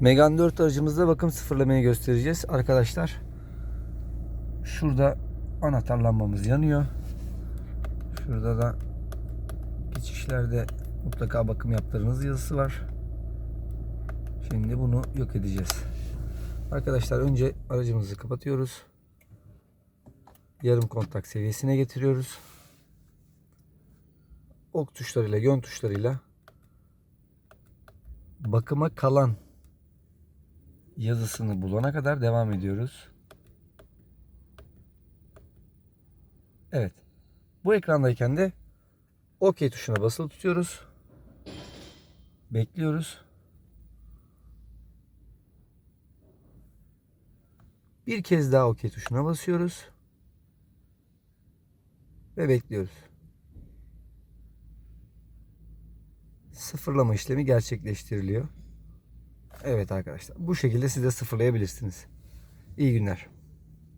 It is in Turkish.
Megane 4 aracımızda bakım sıfırlamayı göstereceğiz arkadaşlar. Şurada anahtar lambamız yanıyor. Şurada da geçişlerde mutlaka bakım yaptırınız yazısı var. Şimdi bunu yok edeceğiz. Arkadaşlar önce aracımızı kapatıyoruz. Yarım kontak seviyesine getiriyoruz. Ok tuşlarıyla, yön tuşlarıyla bakıma kalan yazısını bulana kadar devam ediyoruz. Evet. Bu ekrandayken de OK tuşuna basılı tutuyoruz. Bekliyoruz. Bir kez daha OK tuşuna basıyoruz. Ve bekliyoruz. Sıfırlama işlemi gerçekleştiriliyor. Evet arkadaşlar. Bu şekilde siz de sıfırlayabilirsiniz. İyi günler.